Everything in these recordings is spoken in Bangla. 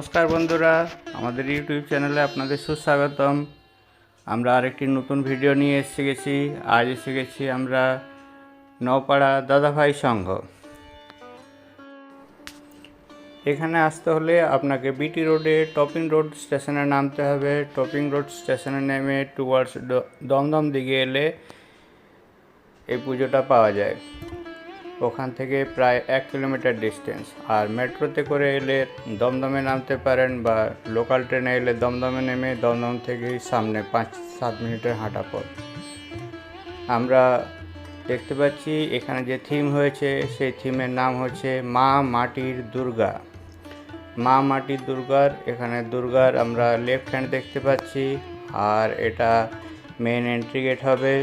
নমস্কার বন্ধুরা, আমাদের ইউটিউব চ্যানেলে আপনাদের সুস্বাগতম। আমরা আরেকটি নতুন ভিডিও নিয়ে এসে গেছি। আজ এসে গেছি আমরা নওপাড়া দাদাভাই সংঘ। এখানে আসতে হলে আপনাকে বিটি রোডে, টপিং রোড স্টেশনে নামতে হবে। টপিং রোড স্টেশনে নেমে টুয়ার্ডস দমদম দিকে এলে এই পুজোটা পাওয়া যায়। ওখান থেকে প্রায় এক কিলোমিটার ডিস্টেন্স আর মেট্রোতে করে এলে দমদমে নামতে পারেন বা লোকাল ট্রেনে এলে দমদমে নেমে দমদম থেকেই সামনে পাঁচ, সাত মিনিটের হাঁটা পথ। আমরা দেখতে পাচ্ছি এখানে যে থিম হয়েছে, সেই থিমের নাম হচ্ছে মা মাটির দুর্গা। মা মাটির দুর্গার, এখানে দুর্গার আমরা লেফট হ্যান্ড দেখতে পাচ্ছি। আর এটা মেন এন্ট্রি গেট হবে।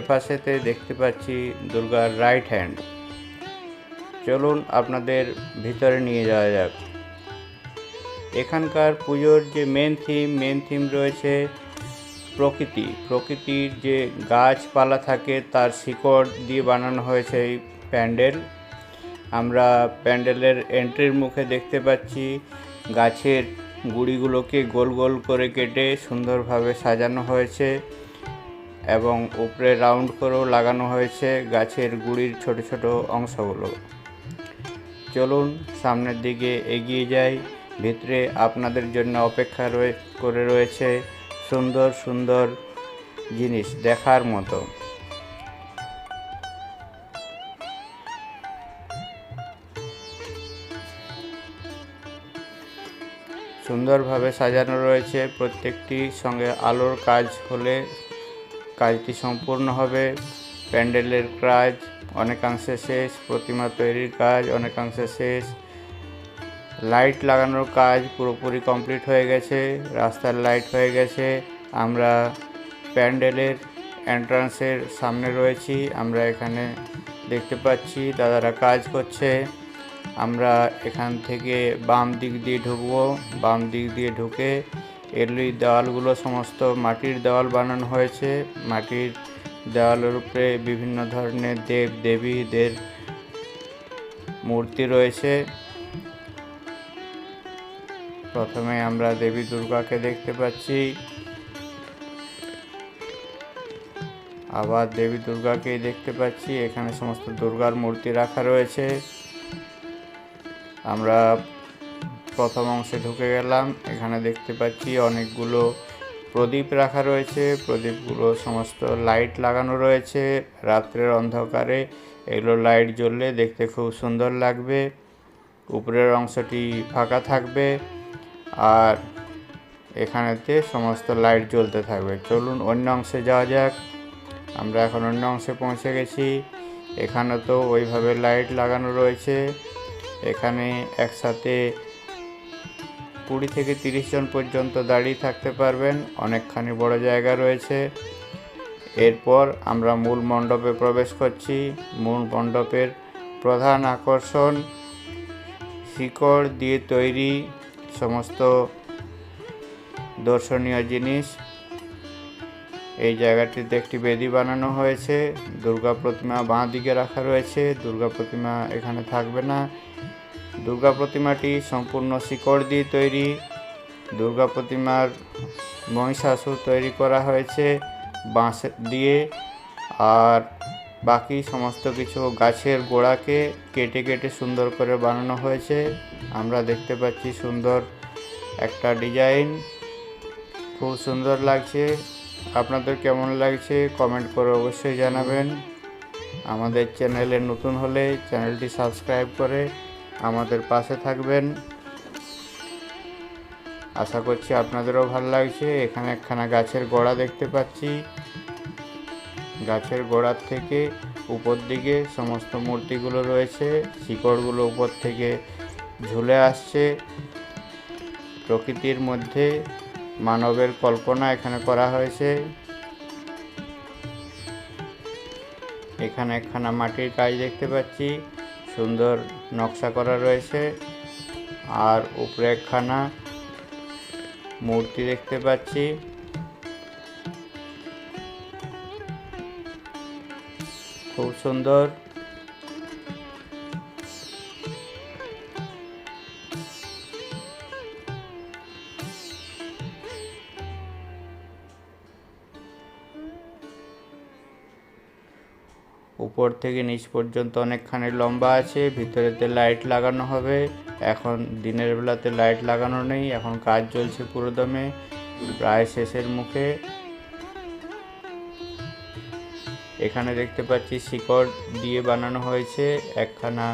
এপাশেতে দেখতে পাচ্ছি দুর্গার রাইট হ্যান্ড চলুন আপনাদের ভিতরে নিয়ে যাওয়া যাক। এখানকার পুজোর যে মেন থিম মেন থিম রয়েছে প্রকৃতি। প্রকৃতির যে গাছপালা থাকে, তার শিকড় দিয়ে বানানো হয়েছে এই প্যান্ডেল। আমরা প্যান্ডেলের এন্ট্রির মুখে দেখতে পাচ্ছি গাছের গুড়িগুলোকে গোল গোল করে কেটে সুন্দরভাবে সাজানো হয়েছে। এবং উপরে রাউন্ড করেও লাগানো হয়েছে গাছের গুড়ির ছোট ছোট অংশগুলো। চলুন সামনের দিকে এগিয়ে যাই। ভিতরে আপনাদের জন্য অপেক্ষা রয়ে, করে রয়েছে সুন্দর সুন্দর জিনিস দেখার মতো। সুন্দরভাবে সাজানো রয়েছে। প্রত্যেকটি সঙ্গে আলোর কাজ হলে কাজটি সম্পূর্ণ হবে। প্যান্ডেলের কাজ অনেকাংশে শেষ, প্রতিমা তৈরির কাজ অনেকাংশে শেষ। লাইট লাগানোর কাজ পুরোপুরি কমপ্লিট হয়ে গেছে, রাস্তার লাইট হয়ে গেছে। আমরা প্যান্ডেলের এন্ট্রান্সের সামনে রয়েছি, আমরা এখানে দেখতে পাচ্ছি দাদারা কাজ করছে। আমরা এখান থেকে বাম দিক দিয়ে ঢুকবো, বাম দিক দিয়ে ঢুকে এগুলি দেওয়ালগুলো সমস্ত মাটির দেওয়াল বানানো হয়েছে। মাটির দেওয়ালের উপরে বিভিন্ন ধরনের দেব, দেবীদের মূর্তি রয়েছে। প্রথমে আমরা দেবী দুর্গাকে দেখতে পাচ্ছি। আবার দেবী দুর্গাকেই দেখতে পাচ্ছি। এখানে সমস্ত দুর্গার মূর্তি রাখা রয়েছে। আমরা প্রথম অংশে ঢুকে গেলাম। এখানে দেখতে পাচ্ছি অনেকগুলো প্রদীপ রাখা রয়েছে। প্রদীপগুলো সমস্ত লাইট লাগানো রয়েছে। রাত্রের অন্ধকারে এগুলো লাইট জ্বললে দেখতে খুব সুন্দর লাগবে। উপরের অংশটি ফাঁকা থাকবে আর এখানেতে সমস্ত লাইট জ্বলতে থাকবে। চলুন অন্য অংশে যাওয়া যাক। আমরা এখন অন্য অংশে পৌঁছে গেছি। এখানে তো ওইভাবে লাইট লাগানো রয়েছে। এখানে একসাথে কুড়ি থেকে তিরিশ জন পর্যন্ত দাঁড়িয়ে থাকতে পারবেন। অনেকখানি বড় জায়গা রয়েছে। এরপর আমরা মূল মণ্ডপে প্রবেশ করছি। মূল মণ্ডপের প্রধান আকর্ষণ, শিকড় দিয়ে তৈরি সমস্ত দর্শনীয় জিনিস। এই জায়গাটিতে একটি বেদি বানানো হয়েছে। দুর্গা প্রতিমা বাঁ দিকে রাখা রয়েছে। দুর্গা প্রতিমা এখানে থাকবে না। দুর্গা প্রতিমাটি সম্পূর্ণ শিকড় দিয়ে তৈরি। দুর্গা প্রতিমার মহিষাসুর তৈরি করা হয়েছে বাঁশ দিয়ে আর বাকি সমস্ত কিছু গাছের গোড়াকে কেটে কেটে সুন্দর করে বানানো হয়েছে। আমরা দেখতে পাচ্ছি সুন্দর একটা ডিজাইন। খুব সুন্দর লাগছে। আপনাদের কেমন লাগছে কমেন্ট করে অবশ্যই জানাবেন। আমাদের চ্যানেলে নতুন হলে চ্যানেলটি সাবস্ক্রাইব করে আমাদের পাশে থাকবেন। আশা করছি আপনাদেরও ভালো লাগছে। এখানে একখানা গাছের গোড়া দেখতে পাচ্ছি। গাছের গোড়ার থেকে উপর দিকে সমস্ত মূর্তিগুলো রয়েছে। শিকড়গুলো উপর থেকে ঝুলে আসছে। প্রকৃতির মধ্যে মানবের কল্পনা এখানে করা হয়েছে। এখানে একখানা মাটির কাজ দেখতে পাচ্ছি। সুন্দর নকশা করা রয়েছে। আর উপরে একখানা মূর্তি দেখতে পাচ্ছি। খুব সুন্দর। উপর থেকে নিচ পর্যন্ত অনেকখানি লম্বা আছে, ভিতরেতে লাইট লাগানো হবে। এখন দিনের বেলাতে লাইট লাগানো নেই, এখন কাজ চলছে পুরো দমে প্রায় শেষের মুখে। এখানে দেখতে পাচ্ছি শিকড় দিয়ে বানানো হয়েছে, একখানা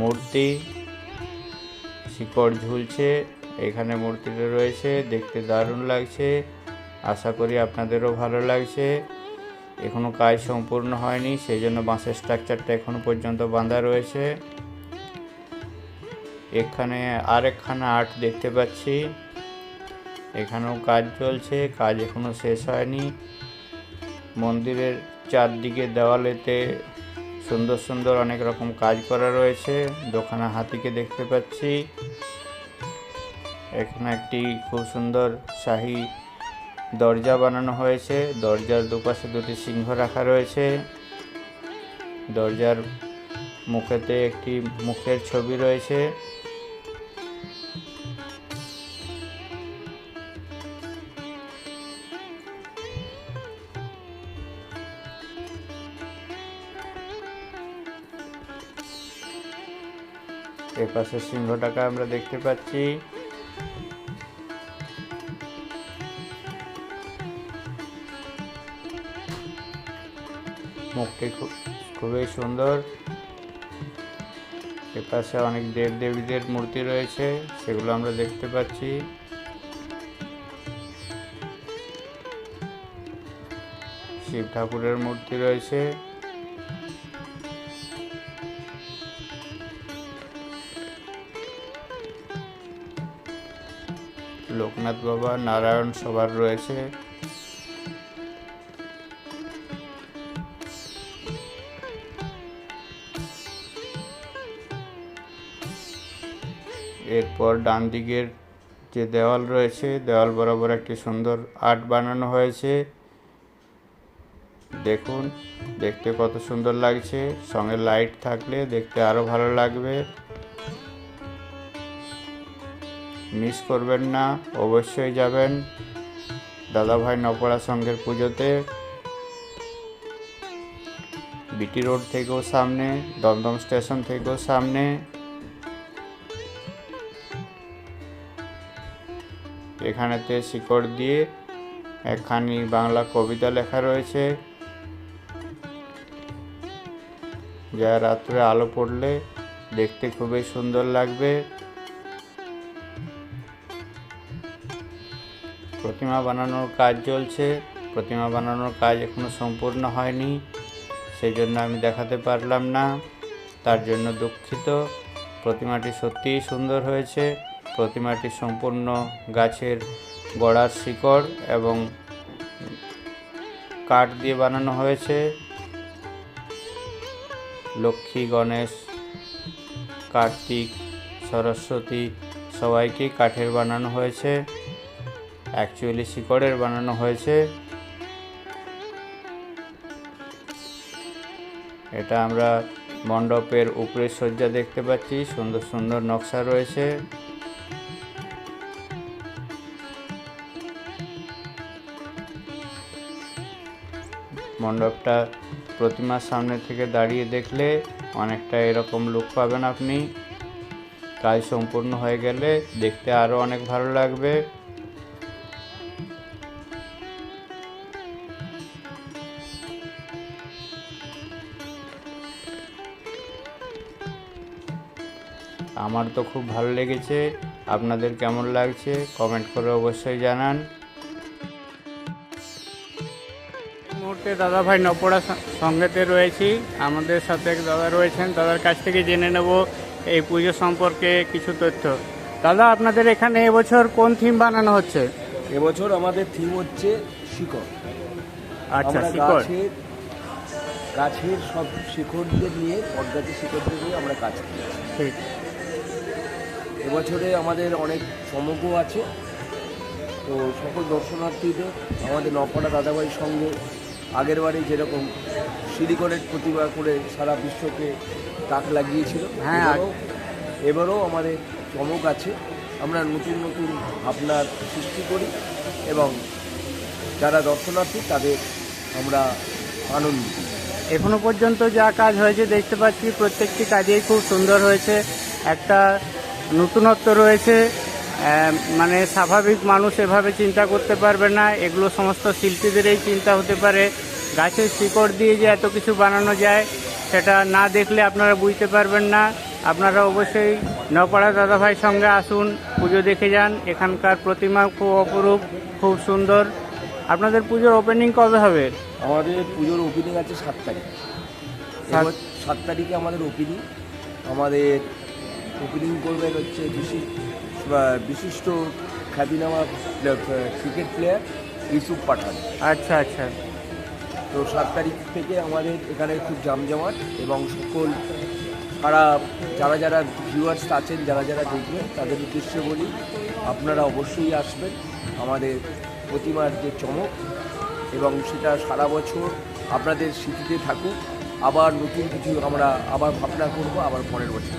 মূর্তি। শিকড় ঝুলছে, এখানে মূর্তিটা রয়েছে, দেখতে দারুণ লাগছে। আশা করি আপনাদেরও ভালো লাগছে। এখনও কাজ সম্পূর্ণ হয়নি সেই জন্য বাঁশের স্ট্রাকচারটা এখনও পর্যন্ত বাঁধা রয়েছে। এখানে আরেকখানা আর্ট দেখতে পাচ্ছি। এখানেও কাজ চলছে, কাজ এখনও শেষ হয়নি। মন্দিরের চারদিকে দেওয়ালেতে সুন্দর সুন্দর অনেক রকম কাজ করা রয়েছে দোকানা হাতিকে দেখতে পাচ্ছি। এখানে একটি খুব সুন্দর শাহী দরজা বানানো হয়েছে। দরজার দুপাশে দুটি সিংহ রাখা রয়েছে। দরজার মুখেতে একটি মুখের ছবি রয়েছে। এপাশে সিংহটাকে আমরা দেখতে পাচ্ছি। মুখটি খুব, খুবই সুন্দর। এপাশে অনেক দেব দেবীদের মূর্তি রয়েছে, সেগুলো আমরা দেখতে পাচ্ছি। শিব ঠাকুরের মূর্তি রয়েছে। লোকনাথ বাবা, নারায়ণ সবার রয়েছে। এরপর ডান দিকের যে দেওয়াল রয়েছে, দেওয়াল বরাবর একটি সুন্দর আর্ট বানানো হয়েছে। দেখুন, দেখতে কত সুন্দর লাগছে। সঙ্গে লাইট থাকলে দেখতে আরও ভালো লাগবে। মিস করবেন না, অবশ্যই যাবেন দাদাভাই নপড়া সংঘের পুজোতে। বিটি রোড থেকেও সামনে, দমদম স্টেশন থেকেও সামনে। এখানেতে শিকড় দিয়ে একখানি বাংলা কবিতা লেখা রয়েছে, যা রাত্রে আলো পড়লে দেখতে খুবই সুন্দর লাগবে। প্রতিমা বানানোর কাজ চলছে, প্রতিমা বানানোর কাজ এখনও সম্পূর্ণ হয়নি সেই জন্য আমি দেখাতে পারলাম না, তার জন্য দুঃখিত। প্রতিমাটি সত্যিই সুন্দর হয়েছে। প্রতিমাটি সম্পূর্ণ গাছের গড়ার শিকড় এবং কাঠ দিয়ে বানানো হয়েছে। লক্ষ্মী, গণেশ, কার্তিক, সরস্বতী সবাইকে কাঠের বানানো হয়েছে। অ্যাকচুয়ালি শিকড়ের বানানো হয়েছে। এটা আমরা মণ্ডপের উপরের সজ্জা দেখতে পাচ্ছি। সুন্দর সুন্দর নকশা রয়েছে। মণ্ডপটা প্রতিমার সামনে থেকে দাঁড়িয়ে দেখলে অনেকটা এরকম লুক পাবেন আপনি। কাজ সম্পূর্ণ হয়ে গেলে দেখতে আরও অনেক ভালো লাগবে। আমার তো খুব ভালো লেগেছে। আপনাদের কেমন লাগছে? কমেন্ট করে অবশ্যই জানান। মুহূর্তে দাদা ভাই নপড়া সঙ্গেতে রয়েছি। আমাদের সাথে এক দাদা রয়েছেন দাদার কাছ থেকে জেনে নেব এই পুজো সম্পর্কে কিছু তথ্য। দাদা আপনাদের এখানে এবছর কোন থিম বানানো হচ্ছে? এবছর আমাদের থিম হচ্ছে শিকড়। আচ্ছা শিকড়। গাছের সব শিকড়দের নিয়ে পদ্মাতের শিকড়দের নিয়ে আমরা কাজ করি। ঠিক। এবছরে আমাদের অনেক চমকও আছে। তো সকল দর্শনার্থীদের আমাদের নপাড়া দাদাভাই সঙ্গে আগের বারে যেরকম সিলিকনের প্রতিভা করে সারা বিশ্বকে তাক লাগিয়েছিল হ্যাঁ। এবারও আমাদের চমক আছে। আমরা নতুন নতুন ভাবনার সৃষ্টি করি এবং যারা দর্শনার্থী তাদের আমরা আনন্দ এখনও পর্যন্ত যা কাজ হয়েছে দেখতে পাচ্ছি প্রত্যেকটি কাজেই খুব সুন্দর হয়েছে। একটা নতুনত্ব রয়েছে। মানে স্বাভাবিক মানুষ এভাবে চিন্তা করতে পারবে না। এগুলো সমস্ত শিল্পীদেরই চিন্তা হতে পারে। গাছের শিকড় দিয়ে যে এত কিছু বানানো যায় সেটা না দেখলে আপনারা বুঝতে পারবেন না। আপনারা অবশ্যই নপাড়া দাদাভাইয়ের সঙ্গে আসুন পুজো দেখে যান। এখানকার প্রতিমা খুব অপরূপ খুব সুন্দর। আপনাদের পুজোর ওপেনিং কবে হবে? আমাদের পুজোর ওপেনিং আছে সাত তারিখ। সাত- তারিখে আমাদের ওপেনিং আমাদের ওপেনিং করবেন হচ্ছে বিশিষ্ট খ্যাতিনামা ক্রিকেট প্লেয়ার ইউসুফ পাঠান। আচ্ছা আচ্ছা। তো সাত তারিখ থেকে আমাদের এখানে খুব জমজমাট এবং সকল সারা যারা যারা ভিউয়ার্স আছেন যারা যারা দেখবেন তাদের উদ্দেশ্যে বলি আপনারা অবশ্যই আসবেন আমাদের প্রতিমার যে চমক এবং সেটা সারা বছর আপনাদের স্মৃতিতে থাকুক। আবার নতুন কিছু আমরা আবার ভাবনা করব আবার পরের বছর।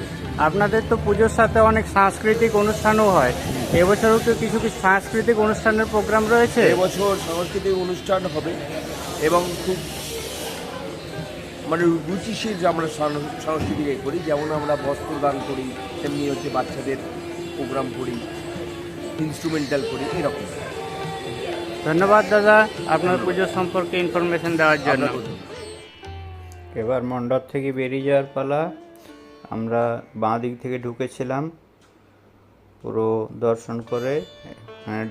আপনাদের তো পুজোর সাথে অনেক সাংস্কৃতিক অনুষ্ঠানও হয়। এবছরও তো কিছু কিছু সাংস্কৃতিক অনুষ্ঠানের প্রোগ্রাম রয়েছে? এবছর সাংস্কৃতিক অনুষ্ঠান হবে এবং খুব মানে রুচিশীল যে আমরা সাংস্কৃতিক করি। যেমন আমরা বস্ত্র দান করি তেমনি হচ্ছে বাচ্চাদের প্রোগ্রাম করি ইনস্ট্রুমেন্টাল করি এরকম। ধন্যবাদ দাদা আপনার পুজো সম্পর্কে ইনফরমেশন দেওয়ার জন্য। এবার মণ্ডপ থেকে বেরিয়ে যাওয়ার পালা। আমরা বাঁ দিক থেকে ঢুকেছিলাম, পুরো দর্শন করে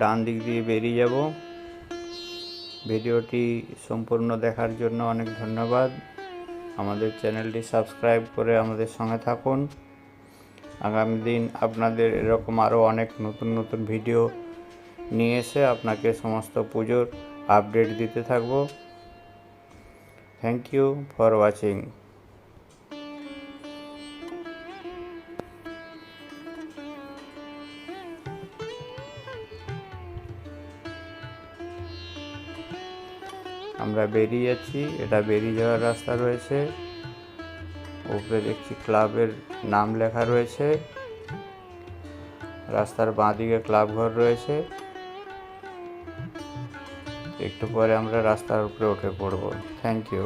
ডান দিক দিয়ে বেরিয়ে যাব। ভিডিওটি সম্পূর্ণ দেখার জন্য অনেক ধন্যবাদ। আমাদের চ্যানেলটি সাবস্ক্রাইব করে আমাদের সঙ্গে থাকুন। আগামী দিন আপনাদের এরকম আরও অনেক নতুন নতুন ভিডিও নিয়ে এসে আপনাকে সমস্ত পুজোর আপডেট দিতে থাকব। Thank you for watching. আমরা বেরিয়ে যাচ্ছি। এটা বেরিয়ে যাওয়ার রাস্তা রয়েছে। উপরে দেখছি ক্লাবের নাম লেখা রয়েছে। রাস্তার বাঁ দিকে ক্লাব ঘর রয়েছে। একটু পরে আমরা রাস্তার উপরে উঠে পড়ব। Thank you